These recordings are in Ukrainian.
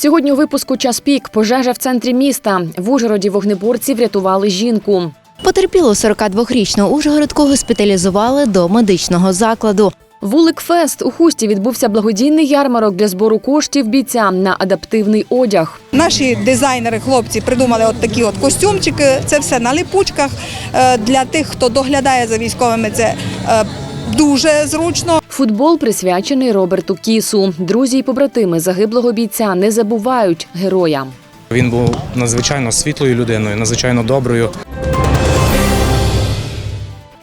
Сьогодні у випуску час пік пожежа в центрі міста. В Ужгороді вогнеборці врятували жінку. Потерпілу 42-річну Ужгородку госпіталізували до медичного закладу. Вулик Фест у хусті відбувся благодійний ярмарок для збору коштів бійцям на адаптивний одяг. Наші дизайнери, хлопці придумали от такі от костюмчики. Це все на липучках. Е, Для тих, хто доглядає за військовими, це е, дуже зручно. Футбол присвячений Роберту Кісу. Друзі й побратими загиблого бійця не забувають героя. Він був надзвичайно світлою людиною, надзвичайно доброю.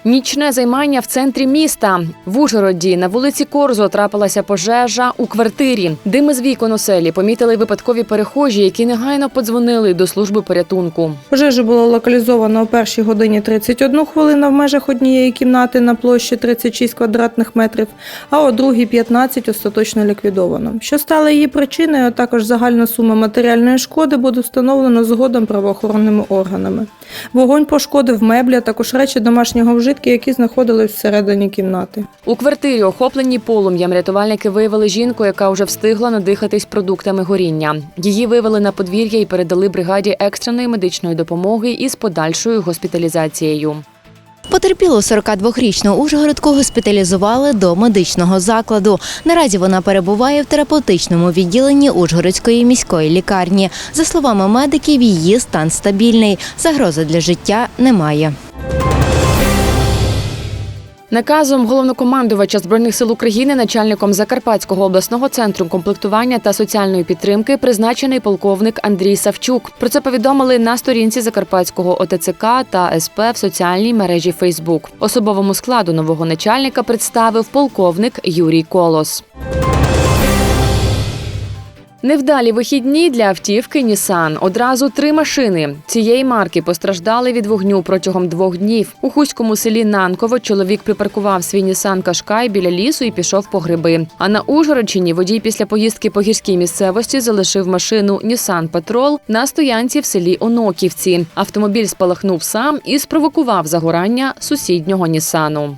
Нічне займання в центрі міста. В Ужгороді на вулиці Корзо трапилася пожежа у квартирі. Дими з вікон оселі помітили випадкові перехожі, які негайно подзвонили до служби порятунку. Пожежу було локалізовано о першій годині 31 хвилину в межах однієї кімнати на площі 36 квадратних метрів, а о другій 15 остаточно ліквідовано. Що стало її причиною, а також загальна сума матеріальної шкоди буде встановлено згодом правоохоронними органами. Вогонь пошкодив меблі, а також речі домашнього вжитку, які знаходились всередині кімнати. У квартирі, охопленій полум'ям, рятувальники виявили жінку, яка вже встигла надихатись продуктами горіння. Її вивели на подвір'я і передали бригаді екстреної медичної допомоги із подальшою госпіталізацією. Потерпілу 42-річну Ужгородку госпіталізували до медичного закладу. Наразі вона перебуває в терапевтичному відділенні Ужгородської міської лікарні. За словами медиків, її стан стабільний. Загрози для життя немає. Наказом головнокомандувача збройних сил України, начальником Закарпатського обласного центру комплектування та соціальної підтримки, призначений полковник Андрій Савчук. Про це повідомили на сторінці Закарпатського ОТЦК та СП в соціальній мережі Фейсбук. Особовому складу нового начальника представив полковник Юрій Колос. Невдалі вихідні для автівки Нісан. Одразу три машини цієї марки постраждали від вогню протягом двох днів. У хуському селі Нанково чоловік припаркував свій Нісан Кашкай біля лісу і пішов по гриби. А на Ужгородщині водій після поїздки по гірській місцевості залишив машину Нісан Патрол на стоянці в селі Оноківці. Автомобіль спалахнув сам і спровокував загорання сусіднього Нісану.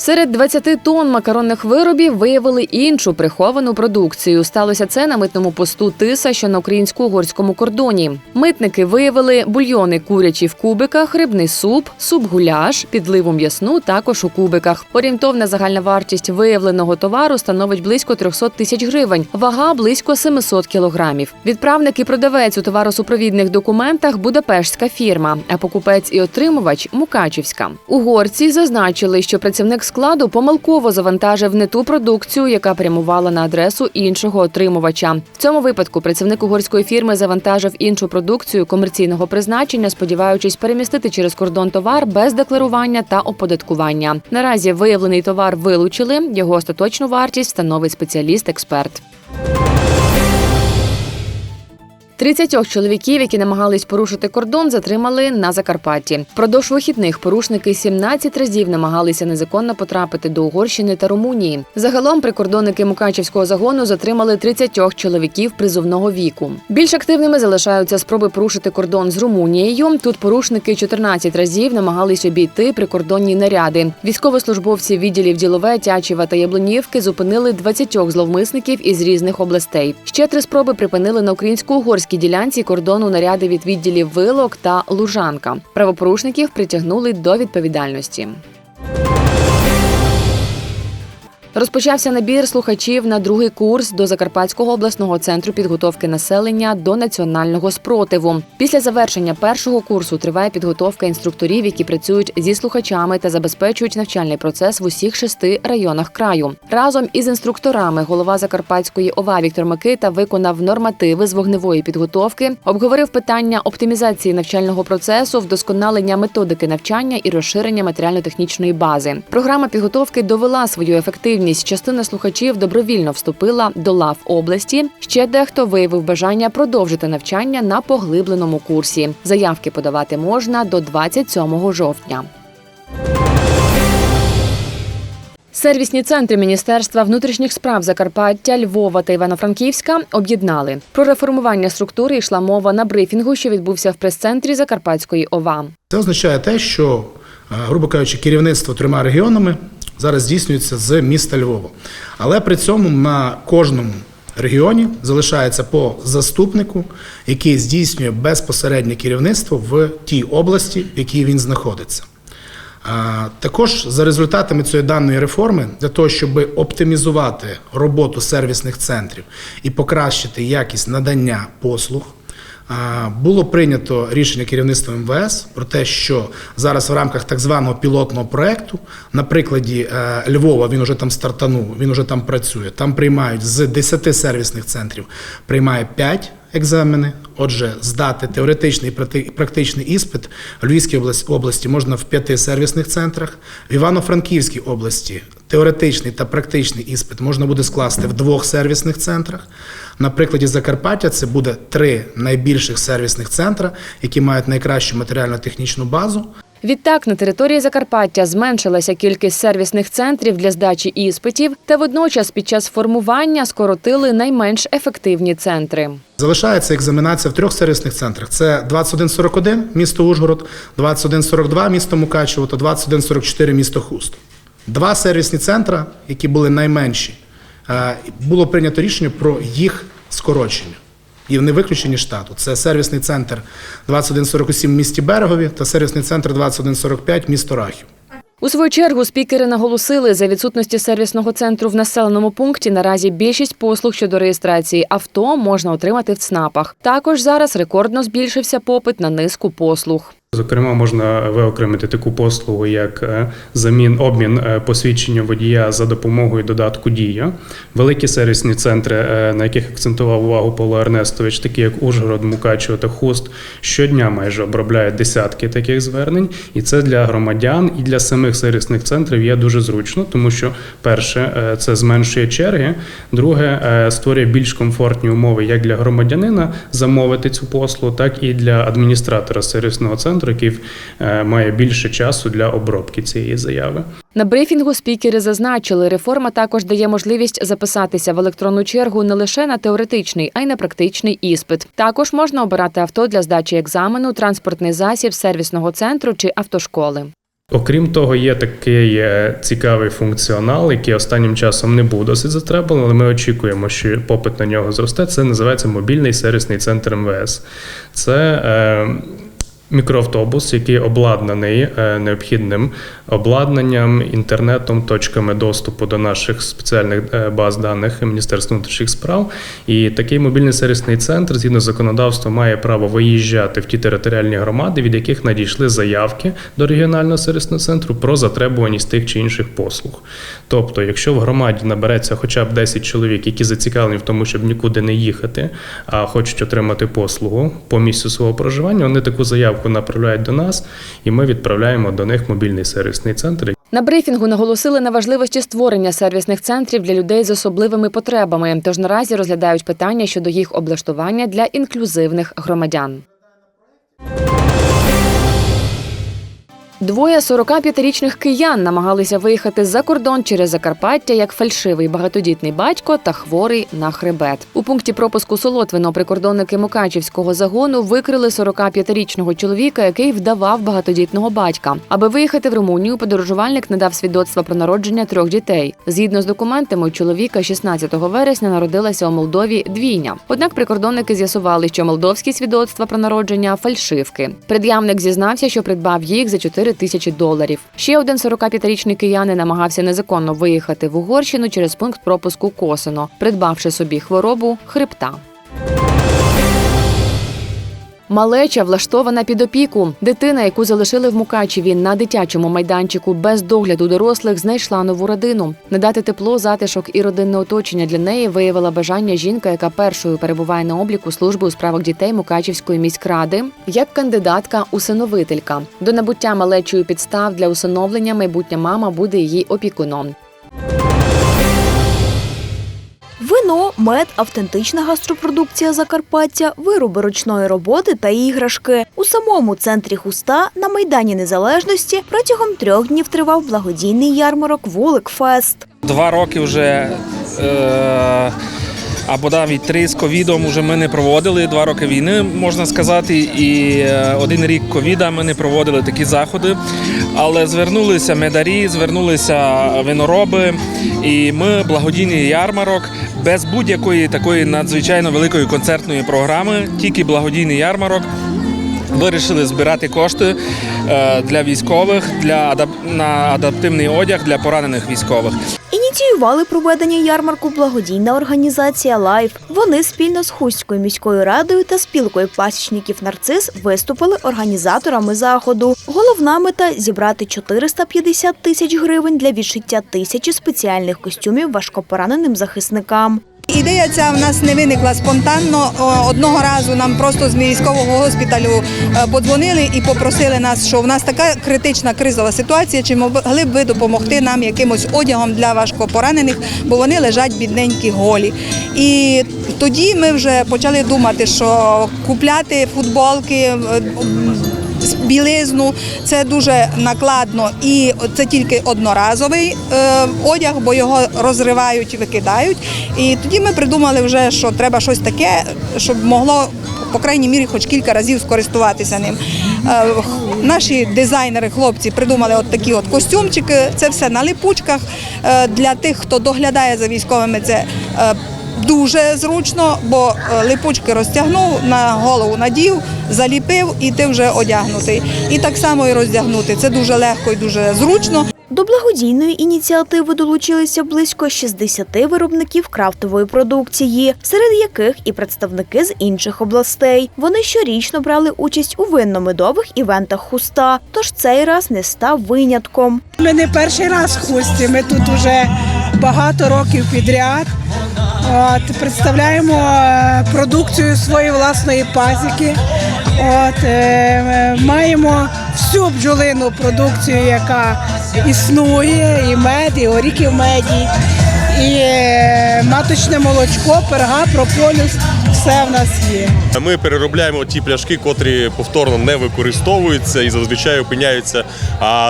Серед 20 тонн макаронних виробів виявили іншу приховану продукцію. Сталося це на митному посту Тиса, що на українсько-угорському кордоні. Митники виявили бульйони курячі в кубиках, рибний суп, суп-гуляш, підливу м'ясну також у кубиках. Орієнтовна загальна вартість виявленого товару становить близько 300 тисяч гривень, вага близько 700 кілограмів. Відправник і продавець у товаросупровідних документах Будапештська фірма, а покупець і отримувач Мукачівська. Угорці зазначили, що працівник складу помилково завантажив не ту продукцію, яка прямувала на адресу іншого отримувача. В цьому випадку працівник угорської фірми завантажив іншу продукцію комерційного призначення, сподіваючись перемістити через кордон товар без декларування та оподаткування. Наразі виявлений товар вилучили. Його остаточну вартість встановить спеціаліст-експерт. 30 чоловіків, які намагались порушити кордон, затримали на Закарпатті. Впродовж вихідних порушники 17 разів намагалися незаконно потрапити до Угорщини та Румунії. Загалом прикордонники Мукачівського загону затримали 30 чоловіків призовного віку. Більш активними залишаються спроби порушити кордон з Румунією. Тут порушники 14 разів намагались обійти прикордонні наряди. Військовослужбовці відділів Ділове, Тячева та Яблунівки зупинили 20 зловмисників із різних областей. Ще три спроби припинили на українсько-угорській ділянці кордону наряди від відділів Вилок та Лужанка. Правопорушників притягнули до відповідальності. Розпочався набір слухачів на другий курс до Закарпатського обласного центру підготовки населення до національного спротиву. Після завершення першого курсу триває підготовка інструкторів, які працюють зі слухачами та забезпечують навчальний процес в усіх шести районах краю. Разом із інструкторами голова Закарпатської ОВА Віктор Микита виконав нормативи з вогневої підготовки, обговорив питання оптимізації навчального процесу, вдосконалення методики навчання і розширення матеріально-технічної бази. Програма підготовки довела свою ефективність. Частина слухачів добровільно вступила до лав області. Ще дехто виявив бажання продовжити навчання на поглибленому курсі. Заявки подавати можна до 27 жовтня. Сервісні центри Міністерства внутрішніх справ Закарпаття, Львова та Івано-Франківська об'єднали. Про реформування структури йшла мова на брифінгу, що відбувся в прес-центрі Закарпатської ОВА. Це означає те, що, грубо кажучи, керівництво трьома регіонами зараз здійснюється з міста Львова. Але при цьому на кожному регіоні залишається по заступнику, який здійснює безпосереднє керівництво в тій області, в якій він знаходиться. Також за результатами цієї даної реформи, для того, щоб оптимізувати роботу сервісних центрів і покращити якість надання послуг, було прийнято рішення керівництва МВС про те, що зараз в рамках так званого пілотного проекту, на прикладі е, Львова, він уже там стартанув, він уже там працює. Там приймають з 10 сервісних центрів, приймає 5 екзамени. Отже, здати теоретичний і практи- практичний іспит в Львівській облас- області можна в п'яти сервісних центрах. В Івано-Франківській області теоретичний та практичний іспит можна буде скласти в двох сервісних центрах. На прикладі Закарпаття це буде три найбільших сервісних центра, які мають найкращу матеріально-технічну базу. Відтак на території Закарпаття зменшилася кількість сервісних центрів для здачі іспитів, та водночас під час формування скоротили найменш ефективні центри. Залишається екзаменація в трьох сервісних центрах: це 2141 місто Ужгород, 2142 місто Мукачево та 2144 місто Хуст. Два сервісні центри, які були найменші, е, було прийнято рішення про їх скорочення. І вони виключені штату. Це сервісний центр 2147 в місті Берегові та сервісний центр 2145 місто Рахів. У свою чергу спікери наголосили, за відсутності сервісного центру в населеному пункті наразі більшість послуг щодо реєстрації авто можна отримати в ЦНАПах. Також зараз рекордно збільшився попит на низку послуг. Зокрема, можна виокремити таку послугу, як е, замін обмін е, посвідчення водія за допомогою додатку Дія. Великі сервісні центри, е, на яких акцентував увагу Павло Ернестович, такі як Ужгород, Мукачево та Хуст, щодня майже обробляють десятки таких звернень, і це для громадян і для самих сервісних центрів є дуже зручно, тому що перше це зменшує черги, друге створює більш комфортні умови як для громадянина замовити цю послугу, так і для адміністратора сервісного центру, який е, має більше часу для обробки цієї заяви. На брифінгу спікери зазначили, реформа також дає можливість записатися в електронну чергу не лише на теоретичний, а й на практичний іспит. Також можна обирати авто для здачі екзамену, транспортний засіб сервісного центру чи автошколи. Окрім того, є такий е, цікавий функціонал, який останнім часом не був досить затребуваний, але ми очікуємо, що попит на нього зросте. Це називається мобільний сервісний центр МВС. Це е, мікроавтобус, який обладнаний е, необхідним обладнанням, інтернетом, точками доступу до наших спеціальних е, баз даних Міністерства внутрішніх справ. І такий мобільний сервісний центр, згідно законодавства, має право виїжджати в ті територіальні громади, від яких надійшли заявки до регіонального сервісного центру про затребуваність тих чи інших послуг. Тобто, якщо в громаді набереться хоча б 10 чоловік, які зацікавлені в тому, щоб нікуди не їхати, а хочуть отримати послугу по місцю свого проживання, вони таку заявку направляють до нас, і ми відправляємо до них мобільний сервісний центр, На брифінгу наголосили на важливості створення сервісних центрів для людей з особливими потребами. Тож наразі розглядають питання щодо їх облаштування для інклюзивних громадян. Двоє 45-річних киян намагалися виїхати за кордон через Закарпаття як фальшивий багатодітний батько та хворий на хребет. У пункті пропуску Солотвино прикордонники Мукачівського загону викрили 45-річного чоловіка, який вдавав багатодітного батька. Аби виїхати в Румунію, подорожувальник надав свідоцтва про народження трьох дітей. Згідно з документами, у чоловіка 16 вересня народилася у Молдові двійня. Однак прикордонники з'ясували, що молдовські свідоцтва про народження фальшивки. Пред'явник зізнався, що придбав їх за 4 тисячі доларів. Ще один 45-річний киянин намагався незаконно виїхати в Угорщину через пункт пропуску Косино, придбавши собі хворобу хребта. Малеча влаштована під опіку. Дитина, яку залишили в Мукачеві на дитячому майданчику без догляду дорослих, знайшла нову родину. Надати тепло, затишок і родинне оточення для неї виявила бажання жінка, яка першою перебуває на обліку служби у справах дітей Мукачівської міськради, як кандидатка усиновителька. До набуття малечою підстав для усиновлення майбутня мама буде її опікуном. Мед, автентична гастропродукція Закарпаття, вироби ручної роботи та іграшки. У самому центрі Хуста на Майдані Незалежності протягом трьох днів тривав благодійний ярмарок Вулик Фест. Два роки вже е, або навіть три з ковідом уже ми не проводили. Два роки війни можна сказати, і е, один рік ковіда ми не проводили такі заходи. Але звернулися медарі, звернулися винороби, і ми благодійний ярмарок без будь-якої такої надзвичайно великої концертної програми, тільки благодійний ярмарок. Вирішили збирати кошти е, для військових для на адаптивний одяг для поранених військових. Ініціювали проведення ярмарку благодійна організація Лайф. Вони спільно з Хустською міською радою та спілкою пасічників Нарцис виступили організаторами заходу. Головна мета зібрати 450 тисяч гривень для відшиття тисячі спеціальних костюмів важкопораненим захисникам. Ідея ця в нас не виникла спонтанно. Одного разу нам просто з військового госпіталю е, подзвонили і попросили нас, що в нас така критична кризова ситуація, чи могли б ви допомогти нам якимось одягом для важкопоранених, бо вони лежать бідненькі голі. І тоді ми вже почали думати, що купляти футболки. Білизну це дуже накладно і це тільки одноразовий е, одяг, бо його розривають, викидають. І тоді ми придумали вже, що треба щось таке, щоб могло. По крайній мірі, хоч кілька разів скористуватися ним. Е, Наші дизайнери, хлопці, придумали от такі от костюмчики. Це все на липучках. Е, Для тих, хто доглядає за військовими, це дуже зручно, бо е, липучки розтягнув, на голову надів, заліпив і ти вже одягнутий. І так само і роздягнути. Це дуже легко і дуже зручно. До благодійної ініціативи долучилися близько 60 виробників крафтової продукції, серед яких і представники з інших областей. Вони щорічно брали участь у винно-медових івентах хуста, тож цей раз не став винятком. Ми не перший раз в хусті. Ми тут вже багато років підряд. От, представляємо е, продукцію своєї власної пасіки. От, е, маємо всю бджолину продукцію, яка існує, і мед, і горіхи в меді, і е, маточне молочко, перга, прополіс. Все в нас є. Ми переробляємо ті пляшки, котрі повторно не використовуються і зазвичай опиняються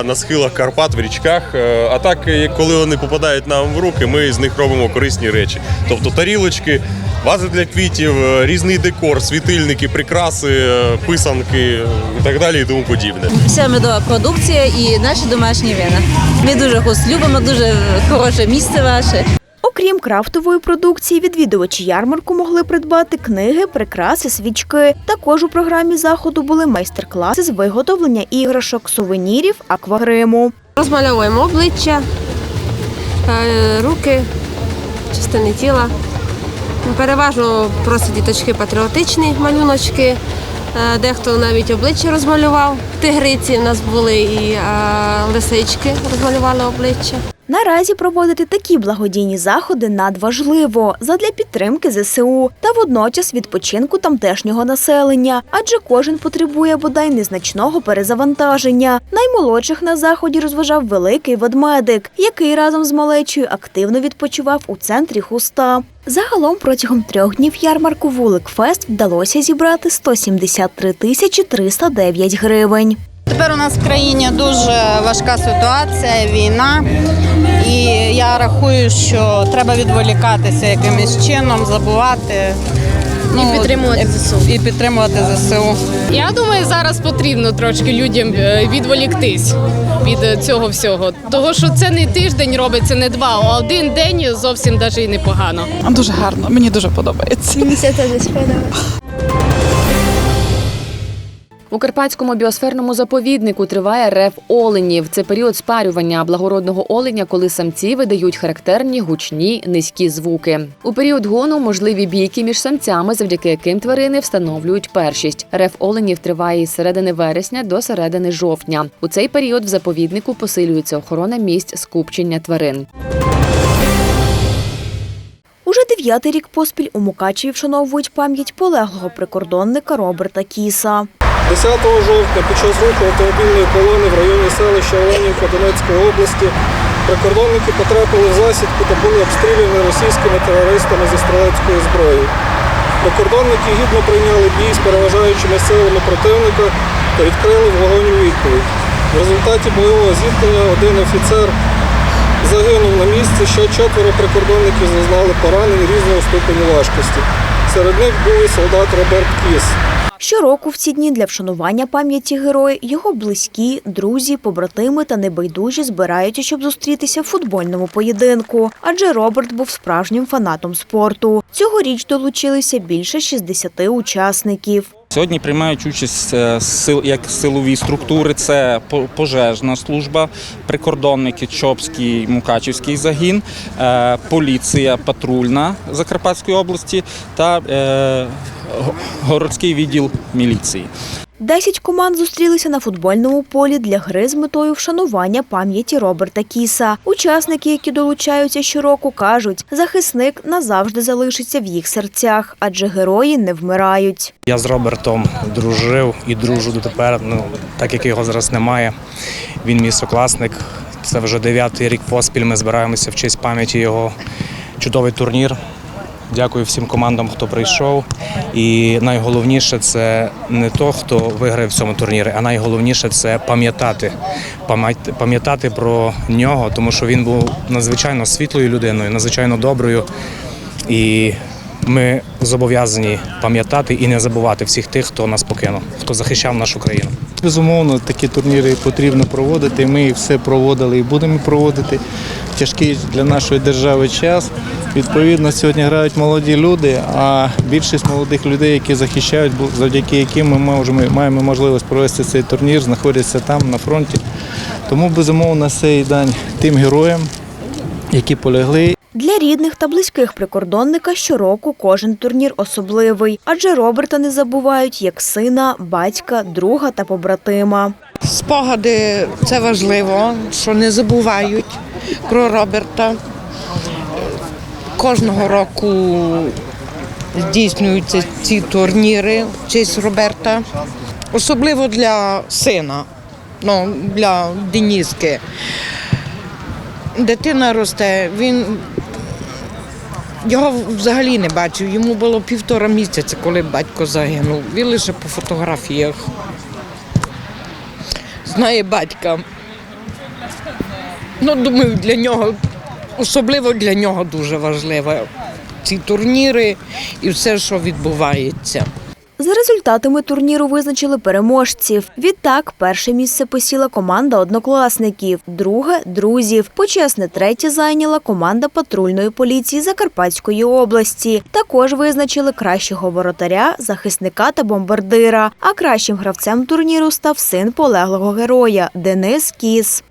на схилах Карпат в річках. Е, А так, е, коли вони попадають нам в руки, ми з них робимо корисні речі. Тобто тарілочки, вази для квітів, е, різний декор, світильники, прикраси, е, писанки і так далі, і тому подібне. Вся медова продукція і наші домашні вина. Ми дуже вас любимо, дуже хороше місце ваше. Окрім крафтової продукції, відвідувачі ярмарку могли придбати книги, прикраси, свічки. Також у програмі заходу були майстер-класи з виготовлення іграшок, сувенірів, аквагриму. Розмальовуємо обличчя, е, руки, частини тіла. Переважно просто діточки патріотичні малюночки. Е, Дехто навіть обличчя розмалював. Тигриці в нас були і е, лисички розмалювали обличчя. Наразі проводити такі благодійні заходи надважливо задля підтримки ЗСУ та водночас відпочинку тамтешнього населення, адже кожен потребує бодай незначного перезавантаження. Наймолодших на заході розважав великий ведмедик, який разом з малечою активно відпочивав у центрі хуста. Загалом протягом трьох днів ярмарку Вулик Фест вдалося зібрати 173 тисячі 309 гривень. Тепер у нас в країні дуже важка ситуація, війна, і я рахую, що треба відволікатися якимось чином, забувати. Ну, І підтримувати ЗСУ. І підтримувати ЗСУ. Я думаю, зараз потрібно трошки людям е, відволіктись від е, цього всього. Того, що це не тиждень робиться, не два, а один день зовсім навіть і непогано. Дуже гарно, мені дуже подобається. У Карпатському біосферному заповіднику триває рев оленів. Це період спарювання благородного оленя, коли самці видають характерні гучні низькі звуки. У період гону можливі бійки між самцями, завдяки яким тварини встановлюють першість. Рев оленів триває із середини вересня до середини жовтня. У цей період в заповіднику посилюється охорона місць скупчення тварин. Уже дев'ятий рік поспіль у Мукачеві вшановують пам'ять полеглого прикордонника Роберта Кіса. 10 жовтня під час руху автомобільної колони в районі селища Оленівка Донецької області прикордонники потрапили в засідку та були обстріляні російськими терористами зі стрілецької зброї. Прикордонники гідно прийняли бій з переважаючими силами противника та відкрили вогонь у відповідь. В результаті бойового зіткнення один офіцер загинув на місці, ще четверо прикордонників зазнали поранень різного ступеню важкості. Серед них був і солдат Роберт Кіс. Щороку в ці дні для вшанування пам'яті героя його близькі, друзі, побратими та небайдужі збираються, щоб зустрітися в футбольному поєдинку. Адже Роберт був справжнім фанатом спорту. Цьогоріч долучилися більше 60 учасників. Сьогодні приймають участь е, як силові структури, це пожежна служба, прикордонники, Чопський, Мукачівський загін, е, поліція патрульна Закарпатської області та е, городський відділ міліції. Десять команд зустрілися на футбольному полі для гри з метою вшанування пам'яті Роберта Кіса. Учасники, які долучаються щороку, кажуть, захисник назавжди залишиться в їх серцях, адже герої не вмирають. Я з Робертом дружив і дружу дотепер, ну, так як його зараз немає. Він мій сокласник. Це вже дев'ятий рік поспіль. Ми збираємося в честь пам'яті його чудовий турнір. Дякую всім командам, хто прийшов. І найголовніше це не то, хто виграє в цьому турнірі, а найголовніше це пам'ятати. Пам'ятати про нього, тому що він був надзвичайно світлою людиною, надзвичайно доброю. І ми зобов'язані пам'ятати і не забувати всіх тих, хто нас покинув, хто захищав нашу країну. Безумовно, такі турніри потрібно проводити. Ми їх все проводили і будемо проводити. Тяжкий для нашої держави час. Відповідно, сьогодні грають молоді люди, а більшість молодих людей, які захищають, завдяки яким ми маємо можливість провести цей турнір, знаходяться там на фронті. Тому безумовно цей дань тим героям, які полягли Для рідних та близьких прикордонника щороку кожен турнір особливий, адже Роберта не забувають як сина, батька, друга та побратима. Спогади це важливо, що не забувають про Роберта. Кожного року здійснюються ці турніри в честь Роберта, особливо для сина, ну, для Деніски. Дитина росте, він його взагалі не бачив. Йому було півтора місяця, коли батько загинув. Він лише по фотографіях знає батька. Ну, думаю, для нього, особливо для нього дуже важливо ці турніри і все, що відбувається. За результатами турніру визначили переможців. Відтак, перше місце посіла команда однокласників, друге друзів. Почесне третє зайняла команда патрульної поліції Закарпатської області. Також визначили кращого воротаря, захисника та бомбардира. А кращим гравцем турніру став син полеглого героя Денис Кіс.